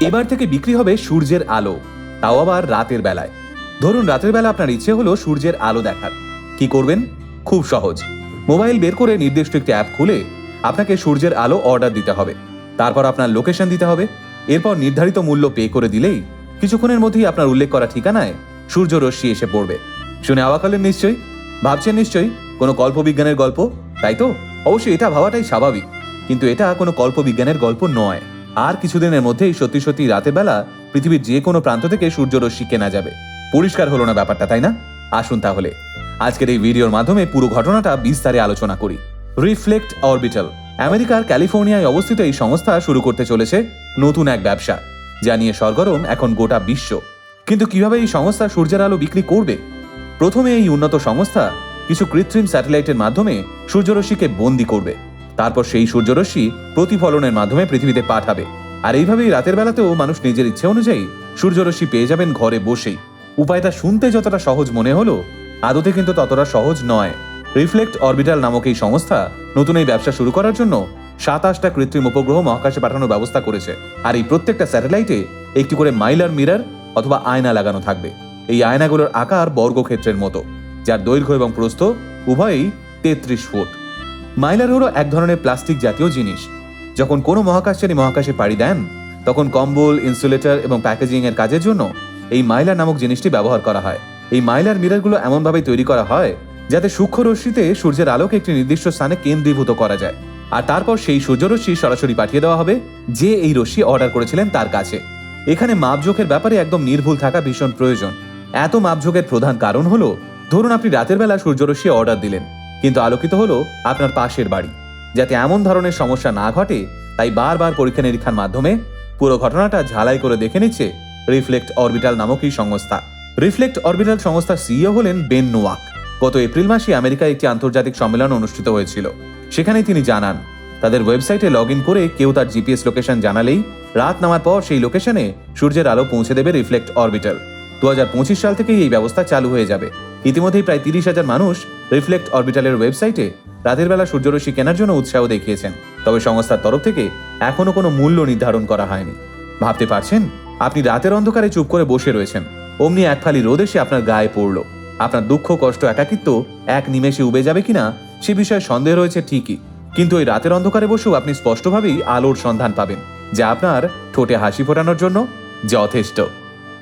এবার থেকে বিক্রি হবে সূর্যের আলো, তাও আবার রাতের বেলায়। ধরুন রাতের বেলা আপনার ইচ্ছে হলো সূর্যের আলো দেখার। কি করবেন? খুব সহজ। মোবাইল বের করে নির্দিষ্ট একটি অ্যাপ খুলে আপনাকে সূর্যের আলো অর্ডার দিতে হবে। তারপর আপনার লোকেশন দিতে হবে। এরপর নির্ধারিত মূল্য পে করে দিলেই কিছুক্ষণের মধ্যেই আপনার উল্লেখ করা ঠিকানায় সূর্য রশ্মি এসে পড়বে। শুনে হলেন নিশ্চয়ই? ভাবছেন নিশ্চয়ই? কোনো কল্পবিজ্ঞানের গল্প? তাই তো? অবশ্যই এটা ভাবাটাই স্বাভাবিক। কিন্তু এটা কোনো কল্পবিজ্ঞানের গল্প নয়। আর কিছুদিনের মধ্যেই সত্যি সত্যি রাতের বেলা পৃথিবীর যে কোনো প্রান্ত থেকে সূর্যরশ্মি কেনা যাবে। পরিষ্কার হলো না ব্যাপারটা, তাই না? আসুন তাহলে। আজকের এই ভিডিওর মাধ্যমে পুরো ঘটনাটা বিস্তারে আলোচনা করি। রিফ্লেক্ট অরবিটাল আমেরিকার ক্যালিফোর্নিয়ায় অবস্থিত এই সংস্থা শুরু করতে চলেছে নতুন এক ব্যবসা, যা নিয়ে সরগরম এখন গোটা বিশ্ব। কিন্তু কীভাবে এই সংস্থা সূর্যের আলো বিক্রি করবে? প্রথমে এই উন্নত সংস্থা কিছু কৃত্রিম স্যাটেলাইটের মাধ্যমে সূর্যরশ্মিকে বন্দি করবে। তারপর সেই সূর্যরশ্মি প্রতিফলনের মাধ্যমে পৃথিবীতে পাঠাবে। আর এইভাবেই রাতের বেলাতেও মানুষ নিজের ইচ্ছে অনুযায়ী সূর্যরশ্মি পেয়ে যাবেন ঘরে বসেই। উপায়টা শুনতে যতটা সহজ মনে হলো, আদতে কিন্তু ততটা সহজ নয়। রিফ্লেক্ট অরবিটাল নামক এই সংস্থা নতুন এই ব্যবসা শুরু করার জন্য সাতাশটা কৃত্রিম উপগ্রহ মহাকাশে পাঠানোর ব্যবস্থা করেছে। আর এই প্রত্যেকটা স্যাটেলাইটে একটি করে মাইলার মিরার অথবা আয়না লাগানো থাকবে। এই আয়নাগুলোর আকার বর্গক্ষেত্রের মতো, যার দৈর্ঘ্য এবং প্রস্থ উভয়ই তেত্রিশ ফুট। মাইলার হলো এক ধরনের প্লাস্টিক জাতীয় জিনিস। যখন কোনো মহাকাশচারী মহাকাশে পাড়ি দেন, তখন কম্বল, ইনসুলেটর এবং প্যাকেজিং এর কাজের জন্য এই মাইলার নামক জিনিসটি ব্যবহার করা হয়। এই মাইলার মিররগুলো এমনভাবে তৈরি করা হয়, যাতে সূক্ষ্ম রশ্মিতে সূর্যের আলোকে একটি নির্দিষ্ট স্থানে কেন্দ্রীভূত করা যায়। আর তারপর সেই সূর্যরশ্মি সরাসরি পাঠিয়ে দেওয়া হবে, যে এই রশ্মি অর্ডার করেছিলেন তার কাছে। এখানে মাপঝোঁকের ব্যাপারে একদম নির্ভুল থাকা ভীষণ প্রয়োজন। এত মাপঝোঁকের প্রধান কারণ হলো, ধরুন আপনি রাতের বেলা সূর্যরশ্মি অর্ডার দিলেন। কিন্তু আলোকিত হলো আপনার পাশের বাড়ি। যাতে এমন ধরনের সমস্যা না ঘটে, তাই বারবার পরীক্ষা নিরীক্ষার মাধ্যমে পুরো ঘটনাটা ঝালাই করে দেখে নিচ্ছে রিফ্লেক্ট অরবিটাল নামক এই সংস্থা। রিফ্লেক্ট অরবিটাল সংস্থার সিইও হলেন বেন নোয়াক। গত এপ্রিল মাসে আমেরিকায় একটি আন্তর্জাতিক সম্মেলন অনুষ্ঠিত হয়েছিল। সেখানে তিনি জানান, তাদের ওয়েবসাইটে লগ করে কেউ তার জিপিএস লোকেশন জানালেই রাত নামার পর সেই লোকেশনে সূর্যের আলো পৌঁছে দেবে রিফ্লেক্ট অরবিটাল। দু হাজার পঁচিশ সাল থেকেই এই ব্যবস্থা চালু হয়ে যাবে। ইতিমধ্যেই প্রায় তিরিশ হাজার মানুষ রিফ্লেক্ট অরবিটালের ওয়েবসাইটে রাতের বেলা সূর্যরশ্মি কেনার জন্য উৎসাহ দেখিয়েছেন। তবে সংস্থার তরফ থেকে এখনও কোনো মূল্য নির্ধারণ করা হয়নি। ভাবতে পারছেন? আপনি রাতের অন্ধকারে চুপ করে বসে রয়েছেন। অমনি এক ফালি রোদ এসে আপনার গায়ে পড়ল। আপনার দুঃখ, কষ্ট, একাকিত্ব এক নিমেষে উবে যাবে কিনা সে বিষয়ে সন্দেহ রয়েছে ঠিকই। কিন্তু ওই রাতের অন্ধকারে বসেও আপনি স্পষ্টভাবেই আলোর সন্ধান পাবেন, যা আপনার ঠোঁটে হাসি ফোটানোর জন্য যথেষ্ট।